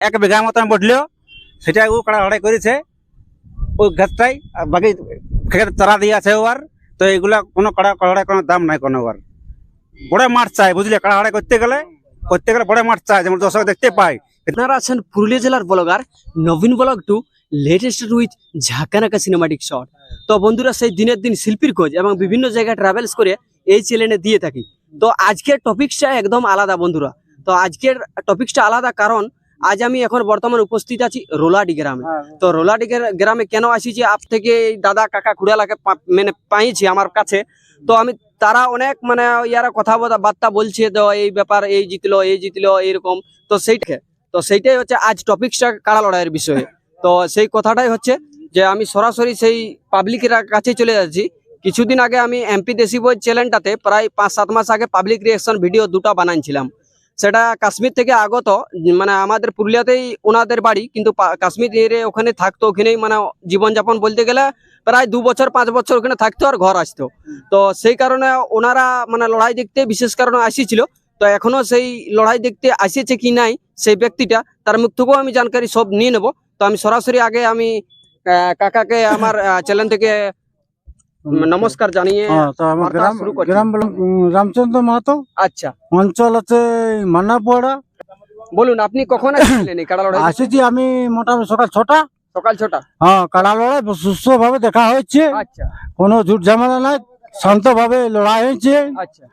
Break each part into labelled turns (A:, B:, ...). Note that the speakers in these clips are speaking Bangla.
A: এক বিঘা মতন বটলেও সেটা ও কাড়া লড়াই করেছে। ওই গাছটাই আর বাকি খেতে চারা দিয়ে আছে ওর তো এগুলা কোনো কাড়া লড়াই কোনো দাম নাই কোনো ওর বড় মাঠ চাই, বুঝলে? কাড়া লড়াই করতে গেলে করতে গেলে বড় মাঠ চাই, যেমন দর্শক দেখতে পায়।
B: আপনারা আছেন পুরুলিয়া জেলার blogger Nabin blog to latest with Jhakanaka cinematic shot. তো বন্ধুরা, সেই দিনের দিন শিল্পীর খোঁজ এবং বিভিন্ন জায়গায় ট্রাভেলস করে এই চ্যানেলে দিয়ে থাকি। তো আজকের টপিকসটা একদম আলাদা বন্ধুরা। তো আজকের টপিকসটা আলাদা কারণ আজ আমি এখন বর্তমান উপস্থিত আছি রোলাডি গ্রামে। তো রোলাডি গ্রা- গ্রামে কেন আসিছি আপ থেকে দাদা কাকা খুড়ালাকে মানে পাইছি আমার কাছে। তো আমি তারা অনেক মানে ইয়ারা কথা বার্তা বলছে তো এই ব্যাপার এই জিতলো এই জিতলো এইরকম। তো সেইটা তো সেইটাই হচ্ছে আজ টপিকসটা কাড়া লড়াইয়ের বিষয়ে। তো সেই কথাটাই হচ্ছে যে আমি সরাসরি সেই পাবলিকের কাছে চলে যাচ্ছি। কিছুদিন আগে আমি এমপি দেশি বই চ্যানেলটাতে প্রায় পাঁচ সাত মাস আগে পাবলিক রিয়েকশন ভিডিও দুটা বানাইছিলাম। সেটা কাশ্মীর থেকে আগত মানে আমাদের পুরুলিয়াতেই ওনাদের বাড়ি, কিন্তু কাশ্মীরে ওখানে থাকতো, ওখানেই মানে জীবনযাপন বলতে গেলে প্রায় দু বছর, পাঁচ বছর ওখানে থাকতো আর ঘর আসতো। তো সেই কারণে ওনারা মানে লড়াই দেখতে বিশেষ কারণে আসিছিল তো এখনও সেই লড়াই দেখতে আসিয়েছে কি নাই, সেই ব্যক্তিটা, তার মুখ থেকেও আমি জানকারি সব নিয়ে নেব। তো আমি সরাসরি আগে আমি কাকাকে, আমার চ্যানেল থেকে নমস্কার জানিয়ে
C: হ্যাঁ, আমার গ্রাম গ্রাম রামচন্দ্র মাহাতো।
B: আচ্ছা।
C: অঞ্চল আছে মান্নাপাড়া
B: বলুন আপনি কখন আসছিলেন এই
C: আসেছি আমি মোটামুটি সকাল ছটা।
B: সকাল ছটা?
C: হ্যাঁ কাড়া লড়াই সুস্থ ভাবে দেখা হয়েছে।
B: আচ্ছা।
C: কোনো ঝুট ঝামেলা নাই শান্ত ভাবে লড়াই হয়েছে।
B: আচ্ছা।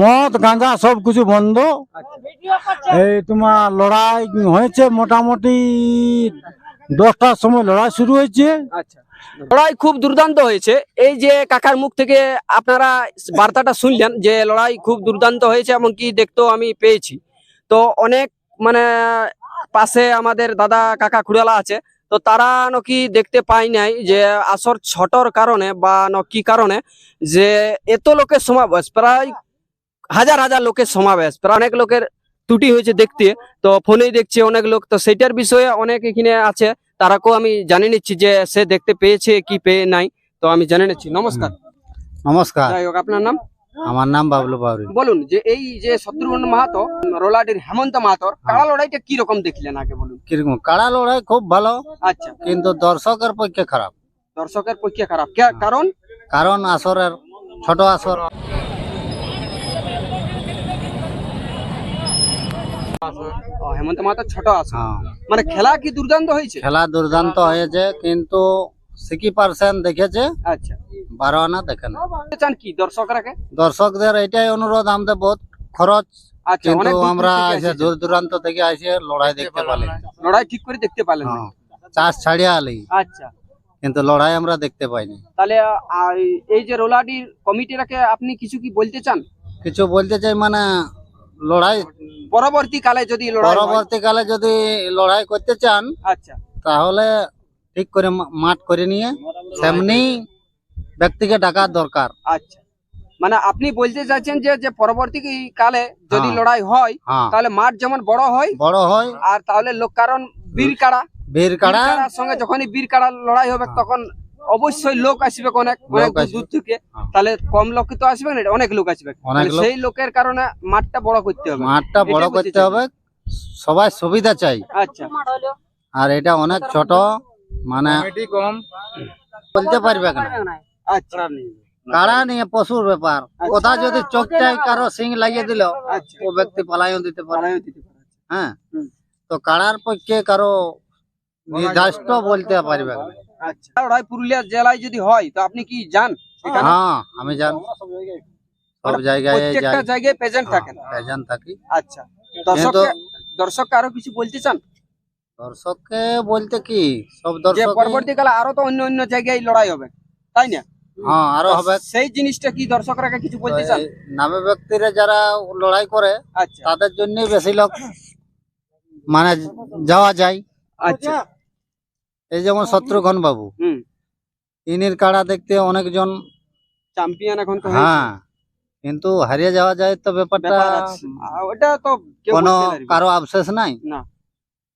C: মদ গাঁজা সব কিছু বন্ধ।
B: আচ্ছা।
C: এই তোমার লড়াই হয়েছে মোটামুটি দশটার সময় লড়াই শুরু হয়েছে।
B: আচ্ছা। লড়াই খুব দুর্দান্ত হয়েছে। এই যে কাকার মুখ থেকে আপনারা বার্তাটা শুনলেন যে লড়াই খুব দুর্দান্ত হয়েছে এমনকি দেখতেও আমি পেয়েছি। তো অনেক মানে পাশে আমাদের দাদা কাকা খুড়ালা আছে, তো তারা নাকি দেখতে পাই নাই যে আসর ছটর কারণে বা কি কারণে যে এত লোকের সমাবেশ, প্রায় হাজার হাজার লোকের সমাবেশ, প্রায় অনেক লোকের ত্রুটি হয়েছে দেখতে। তো ফোনেই দেখছে অনেক লোক, তো সেইটার বিষয়ে অনেক এখানে আছে। তারাকেও আমি জানিয়ে নিচ্ছি যে সে দেখতে পেয়েছে কি পেয়ে নাই তো আমি জানিয়ে নিচ্ছি। নমস্কার।
C: নমস্কার।
B: যাই হোক আপনার নাম?
C: আমার নাম বাবলু বাউরি
B: বলুন যে এই যে শত্রুঘ্ন মাহাতো রোলাডির হেমন্ত মাহাতোর কাড়া লড়াইটা কি রকম দেখলেন আগে বলুন?
C: কীরকম? কাড়া লড়াই খুব ভালো
B: আচ্ছা।
C: কিন্তু দর্শকের পক্ষে খারাপ।
B: দর্শকের পক্ষে খারাপ। কে- কারণ?
C: কারণ আসরের ছোট আসর।
B: হেমন্ত মাহাতো ছোট আছে।
C: হ্যাঁ।
B: মানে খেলা কি দুর্দান্ত হয়েছে?
C: খেলা দুর্দান্ত হয়েছে কিন্তু সিকি পার্সেন্ট দেখেছে
B: আচ্ছা।
C: বারো আনা দেখে না
B: চান কি দর্শকরাকে
C: দর্শকদের এটাই অনুরোধ আমাদের বহুত খরচ।
B: আচ্ছা
C: কিন্তু আমরা। দূর দূরান্ত থেকে এসে লড়াই দেখতে পারি
B: লড়াই ঠিক করে দেখতে পারলেন না।
C: হ্যাঁ চাষ ছাড়িয়া আলি।
B: আচ্ছা।
C: কিন্তু লড়াই আমরা দেখতে পাইনি।
B: তাহলে এই যে রোলাডির কমিটিরাকে আপনি কিছু কি বলতে চান?
C: কিছু বলতে চাই মানে লড়াই।
B: পরবর্তীকালে যদি লড়াই
C: পরবর্তীকালে যদি লড়াই করতে চান
B: আচ্ছা।
C: তাহলে ঠিক করে মাঠ করে নিয়ে সেমনি ব্যক্তিকে ডাকার দরকার।
B: আচ্ছা। মানে আপনি বলতে চাচ্ছেন যে যে পরবর্তী কালে যদি
C: হ্যাঁ।
B: লড়াই হয়
C: হ্যাঁ।
B: তাহলে মাঠ যেমন বড় হয়
C: বড় হয়।
B: আর তাহলে লোক কারণ বীর কাড়া
C: বীর কাড়া
B: সঙ্গে যখনই বীর কাড়া লড়াই হবে
C: হ্যাঁ।
B: তখন অবশ্যই লোক আসবে অনেক অনেক
C: লোক আসবে।
B: দূর থেকে।
C: হ্যাঁ।
B: তাহলে কম লোক তো আসবে না? অনেক লোক আসবে।
C: লোক।
B: সেই লোকের কারণে মাঠটা বড় করতে হবে।
C: মাঠটা বড় করতে হবে। সবাই সুবিধা চাই।
B: আচ্ছা।
C: আর এটা অনেক ছোট মানে কম। বলতে পারবে না।
B: আচ্ছা।
C: কাড়া নিয়ে পশুর ব্যাপার? কোথা যদি চোখটাই কারও সিং লাগিয়ে দিল
B: আচ্ছা।
C: ও ব্যক্তি পালাইও দিতে পারে। হ্যাঁ। তো কারার পক্ষে কারও নির্দিষ্ট বলতে পারবে না।
B: আচ্ছা। লড়াই পুরুলিয়া জেলায় যদি হয় তো আপনি কি যান
C: হ্যাঁ আমি জান সব জায়গায়
B: প্রত্যেকটা জায়গায় প্রেজেন্ট থাকেন।
C: প্রেজেন্ট থাকি।
B: আচ্ছা। দর্শক আরও কিছু বলতে চান?
C: দর্শককে বলতে কি সব দর্শক
B: পরবর্তীকালে আরও তো অন্য অন্য জায়গায় লড়াই হবে তাই না?
C: হ্যাঁ
B: আরও
C: হবে।
B: সেই জিনিসটা কি দর্শকরাকে কিছু বলতে চান?
C: নামে ব্যক্তিরা যারা লড়াই করে
B: আচ্ছা।
C: তাদের জন্যই বেশি লোক মানে যাওয়া যায়।
B: আচ্ছা।
C: এই যেমন শত্রুঘ্ন বাবু
B: হুম।
C: ইনির কাড়া দেখতে অনেকজন
B: চ্যাম্পিয়ন এখন তো
C: হ্যাঁ কিন্তু হারিয়ে যাওয়া যায় তো ব্যাপারটা
B: ওটা তো কেউ
C: কোনো। কারও আবশেষ নাই?
B: না।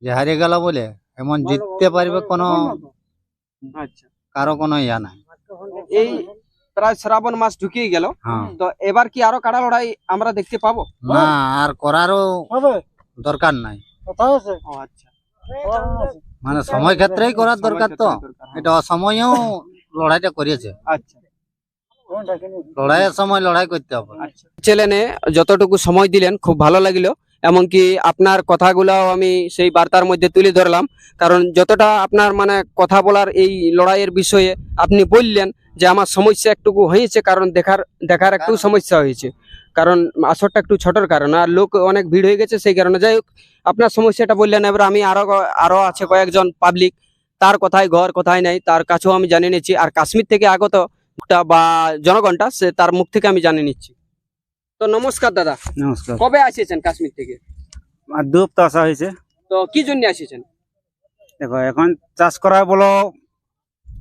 C: যে হারিয়ে গেল বলে এমন জিততে পারবে কোনো
B: আচ্ছা।
C: কারও কোনো ইয়া নাই।
B: এই প্রায় শ্রাবণ মাস ঢুকিয়ে গেল।
C: হ্যাঁ।
B: তো এবার কি আরও কাড়া লড়াই আমরা দেখতে পাবো?
C: না আর করারও দরকার নাই।
B: আচ্ছা।
D: মানে সময় ক্ষেত্রেই করার দরকার তো। এটা অসময়েও লড়াইটা করেছে।
B: আচ্ছা।
D: লড়াইয়ের সময় লড়াই করতে হবে।
B: চ্যানেলে যতটুকু সময় দিলেন খুব ভালো লাগল। এমনকি আপনার কথাগুলাও আমি সেই বার্তার মধ্যে তুলে ধরলাম। কারণ যতটা আপনার মানে কথা বলার এই লড়াইয়ের বিষয়ে আপনি বললেন যে আমার সমস্যা একটুকু হয়েছে কারণ দেখার দেখার একটু সমস্যা হয়েছে। কারণ আসরটা একটু ছোটর কারণ আর লোক অনেক ভিড় হয়ে গেছে সেই কারণে। যাই হোক আপনার সমস্যাটা বললেন এবার আমি আরও আরও আছে কয়েকজন পাবলিক তার কথায় ঘর কোথায় নাই তার কাছেও আমি জানিয়ে নিচ্ছি। আর কাশ্মীর থেকে আগত বা জনগণটা সে তার মুখ থেকে আমি জানিয়ে নিচ্ছি। তো নমস্কার দাদা।
A: নমস্কার।
B: কবে আসিয়েছেন কাশ্মীর থেকে?
A: আর দু হপ্তাহ আসা হয়েছে।
B: তো কি জন্য আসিয়েছেন?
A: দেখো এখন চাষ করা বলো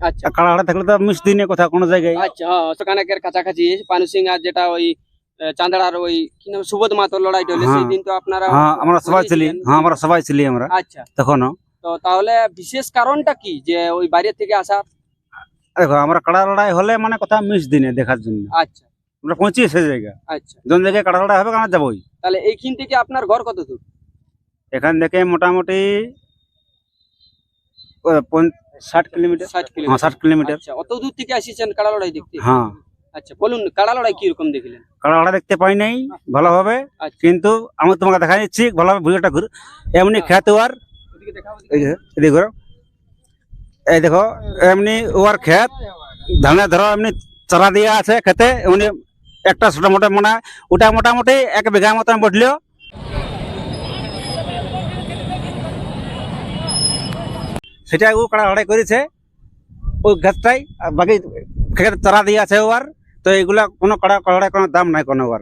B: আচ্ছা।
A: কাড়াহাড়া থাকলে তো মিস দিনে কথা কোনো জায়গায়।
B: আচ্ছা হ্যাঁ সকানেকের কাছাকাছি পানু সিং আর যেটা ওই চাঁদড়ার ওই কি নাম সুবোধ মাতর লড়াইটা হলো সেই
A: হ্যাঁ।
B: দিন তো আপনারা
A: হ্যাঁ আমরা সবাই ছিলি। হ্যাঁ আমরা সবাই ছিলি আমরা।
B: আচ্ছা।
A: তখনও।
B: তো তাহলে বিশেষ কারণটা কি যে ওই বাইরে থেকে আসা?
A: দেখো আমরা কাড়া লড়াই হলে মানে কথা মিস দিনে দেখার জন্য।
B: আচ্ছা।
A: আমরা পৌঁছি সে জায়গা।
B: আচ্ছা।
A: কোন জায়গায় কাড়া লড়াই হবে আমরা যাবোই।
B: তাহলে এইখান থেকে আপনার ঘর কত দূর
A: এখান থেকে মোটামুটি ষাট কিলোমিটার?
B: ষাট
A: হ্যাঁ
B: কিলোমিটার।
A: ষাট কিলোমিটার।
B: আচ্ছা অত দূর থেকে আসিয়েছেন কাড়া লড়াই দেখতে?
A: হ্যাঁ।
B: আচ্ছা বলুন কাড়া লড়াই কি রকম দেখলেন?
A: কাড়া লড়াই দেখতে পাই নাই ভালোভাবে
B: আচ্ছা।
A: কিন্তু আমি তোমাকে দেখা দিচ্ছি ভালোভাবে ভিডিওটা ঘুরে। এমনি খেতে আর
B: ওদিকে দেখাও
A: এই যে, এদিকে ঘোরো। এই দেখো এমনি ওর ক্ষেত ধানে ধরো এমনি চারা দিয়ে আছে খেতে এমনি একটা ছোট মোটা মানে ওটা মোটামুটি এক বিঘা মতন বটলিও সেটা ও কাড়া লড়াই করেছে ওই ক্ষেতটাই আর বাকি চারা দিয়ে আছে ওর তো এগুলা কোনো কাড়া লড়াই কোনো দাম নাই কোনো ওর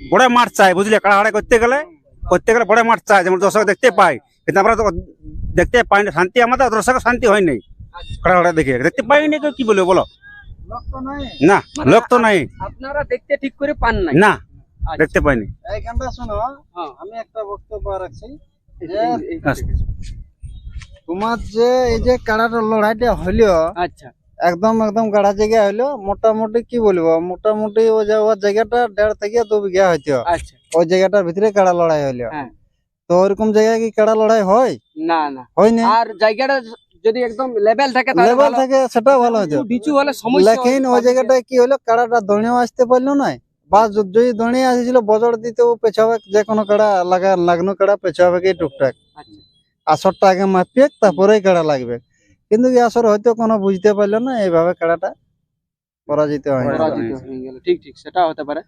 A: বড় মাঠ চাই বুঝলে কাড়া লড়াই করতে গেলে করতে গেলে বড় মাঠ চাই যেমন দর্শক দেখতে পাই কিন্তু আমরা তো দেখতে পাই না শান্তি আমাদের দর্শক শান্তি হয়নি কাড়া লড়াই দেখে দেখতে পাইনি তো কি বলব বলো না লোক তো নাই
B: আপনারা দেখতে ঠিক করে পান নাই
A: না
B: আচ্ছা,
A: দেখতে পাইনি
D: এইখানটা শোনো
B: হ্যাঁ।
D: আমি একটা বক্তব্য রাখছি
A: আচ্ছা।
D: তোমার যে এই যে কাড়াটা লড়াইটা হইল
B: আচ্ছা।
D: একদম একদম গাড়া জায়গা হইল মোটামুটি কি বলব মোটামুটি ওই ওর জায়গাটা দেড় থেকে দু বিঘা হইতো।
B: আচ্ছা।
D: ওই জায়গাটার ভিতরে কাড়া লড়াই হইল।
B: হ্যাঁ।
D: তো ওইরকম জায়গায় কি কাড়া লড়াই হয়?
B: না না।
D: হয় না?
B: আর জায়গাটা যদি একদম লেভেল থাকে
D: লেভেল
B: ভালো।
D: থেকে সেটা ভালো হইতো।
B: নিচু হলে সমস্যা
D: লেকিন ওই জায়গাটায় কি হলো কাড়াটা দৌড়েও আসতে পারল না বা যদি দৌড়িয়ে আসেছিল বজর দিতে ও পেছাবে যে কোনো কাড়া লাগা লাগানো কাড়া পেছাবে কি টুকটাক।
B: আচ্ছা।
D: আসরটা আগে মাপিয়ে তারপরেই কাড়া লাগবে। কিন্তু এই আসর হয়তো কোনো বুঝতে পারল না এইভাবে কাড়াটা পরাজিত হয়
B: হয়ে ঠিক ঠিক সেটা হতে পারে।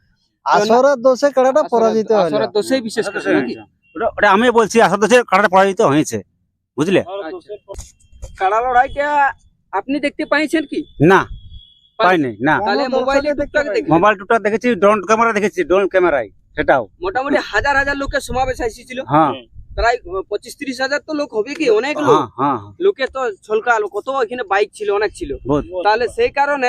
D: আসরের দোষে কাড়াটা পরাজিত
B: আসরের দোষেই বিশেষ করে নাকি?
A: ওটা আমি বলছি আসল তো কাড়াটা পরাজিত হয়েছে। বুঝলে।
B: কাড়া লড়াইটা আপনি দেখতে পাইছেন কি?
A: না পাইনি না।
B: তাহলে মোবাইলে টুকটাক।
A: মোবাইল টুটা দেখেছি ড্রোন ক্যামেরা দেখেছি ড্রোন ক্যামেরায় সেটাও।
B: মোটামুটি হাজার হাজার লোকের সমাবেশ এসেছিল
A: হ্যাঁ।
B: প্রায় পঁচিশ ত্রিশ হাজার তো লোক হবে কি? অনেক লোক।
A: হ্যাঁ হ্যাঁ
B: লোকে তো ছলকাল কত এখানে বাইক ছিল অনেক ছিল। তাহলে সেই কারণে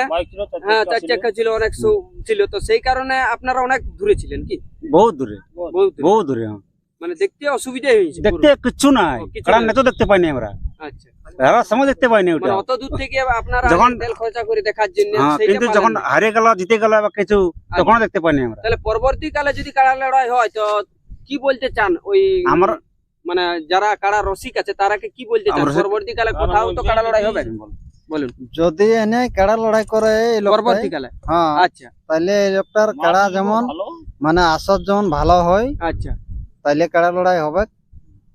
B: হ্যাঁ চার চাকা ছিল অনেক সু- ছিল। তো সেই কারণে আপনারা অনেক দূরে ছিলেন কি?
A: বহুত দূরে।
B: বহুত। দূরে।
A: বহুত দূরে হ্যাঁ।
B: মানে দেখতে অসুবিধা হয়েছে
A: দেখতে কিচ্ছু নাই।
B: কিছু
A: কারণ। নেতো দেখতে পাইনি আমরা।
B: আচ্ছা।
A: সময় দেখতে পাইনি ওটা।
B: মানে অত দূর থেকে আপনারা
A: যখন-
B: তেল খরচা করে দেখার জন্য
A: হ্যাঁ কিন্তু যখন গেল জিতে গেল বা কিছু তখন দেখতে পাইনি আমরা।
B: তাহলে পরবর্তীকালে যদি কাড়া লড়াই হয় তো কি বলতে চান ওই
A: আমরা-
B: মানে যারা কারা রসিক আছে তারাকে কি বলতে চান? পরবর্তীকালে কোথাও তো কারা লড়াই হবে? বলুন।
D: যদি এনে কাড়া লড়াই করে এই
B: পরবর্তীকালে?
D: হ্যাঁ
B: আচ্ছা।
D: তাহলে এই লোকটার কাড়া যেমন মানে আসর যেমন ভালো হয়
B: আচ্ছা।
D: তাহলে কাড়া লড়াই হবে?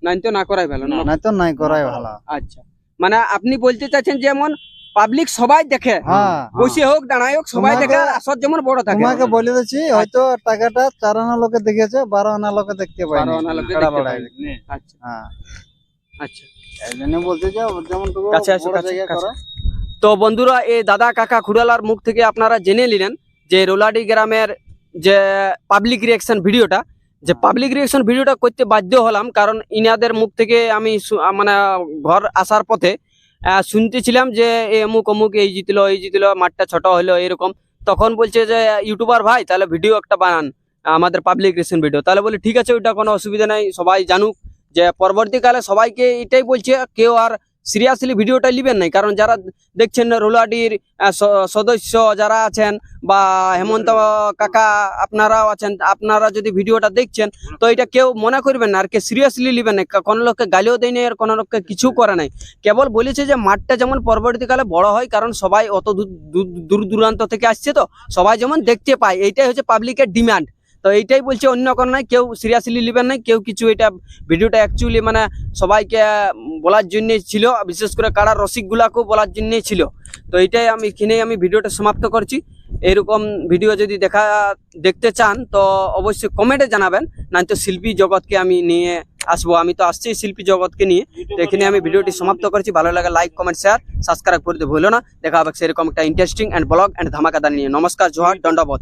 B: নাই তো না করাই ভালো না?
D: নাই তো নাই করাই ভালো।
B: আচ্ছা। মানে আপনি বলতে চাচ্ছেন যেমন পাবলিক সবাই দেখে।
D: হ্যাঁ।
B: বসে হোক দাঁড়ায় হোক সবাই দেখে আসর যেমন বড় থাকে।
D: তোমাকে বলে দিচ্ছি হয়তো টাকাটা চার আনা লোকে দেখেছে বারো আনা লোকে দেখতে পাই
B: বারো আনা লোকে। আচ্ছা।
D: হ্যাঁ।
B: আচ্ছা।
D: এই জন্য বলতে যাও যেমন।
B: তো বন্ধুরা এই দাদা কাকা খুড়ালার মুখ থেকে আপনারা জেনে নিলেন যে রোলাডি গ্রামের যে পাবলিক রিয়াকশন ভিডিওটা যে পাবলিক রিয়াকশন ভিডিওটা করতে বাধ্য হলাম কারণ ইনাদের মুখ থেকে আমি মানে ঘর আসার পথে শুনতেছিলাম যে অমুক অমুক এই জিতলো এই জিতলো, মাঠটা ছোট হলো, এরকম। তখন বলছে যে, ইউটিউবার ভাই, তাহলে ভিডিও একটা বানান, আমাদের পাবলিক রেশন ভিডিও তাহলে বলি, ঠিক আছে, ওইটা কোনো অসুবিধা নাই, সবাই জানুক। যে পরবর্তীকালে সবাইকে এটাই বলছে, কেউ আর সিরিয়াসলি ভিডিওটা নিবেন নাই। কারণ যারা দেখছেন রোলাডির সদস্য যারা আছেন বা হেমন্ত কাকা আপনারাও আছেন, আপনারা যদি ভিডিওটা দেখছেন, তো এটা কেউ মনে করবেন না, আর কে সিরিয়াসলি নেবেন না কোনো লোককে গালিও দেয় আর কোনো লোককে কিছু করে নাই। কেবল বলেছে যে মাঠটা যেমন পরবর্তীকালে বড় হয়, কারণ সবাই অত দূর দূরান্ত থেকে আসছে তো, সবাই যেমন দেখতে পায়, এইটাই হচ্ছে পাবলিকের ডিমান্ড তো এইটাই বলছে, অন্য কোনো নাই, কেউ সিরিয়াসলি নেবেন নাই, কেউ কিছু এটা ভিডিওটা অ্যাকচুয়ালি মানে সবাইকে বলার জন্যই ছিল বিশেষ করে কারা রসিকগুলাকেও বলার জন্যই ছিল। তো এইটাই আমি এখানেই আমি ভিডিওটা সমাপ্ত করছি। এরকম ভিডিও যদি দেখা, দেখতে চান, তো অবশ্যই কমেন্টে জানাবেন নাই তো শিল্পী জগৎকে আমি নিয়ে আসব। আমি তো আসছি শিল্পী জগৎকে নিয়ে। তো এখানে আমি ভিডিওটি সমাপ্ত করছি। ভালো লাগে লাইক কমেন্ট শেয়ার সাবস্ক্রাইব করতে ভুলো না। দেখা হবে সেরকম একটা ইন্টারেস্টিং অ্যান্ড ব্লগ অ্যান্ড ধামাকাদার নিয়ে। নমস্কার, জোহার, দণ্ডবোধ।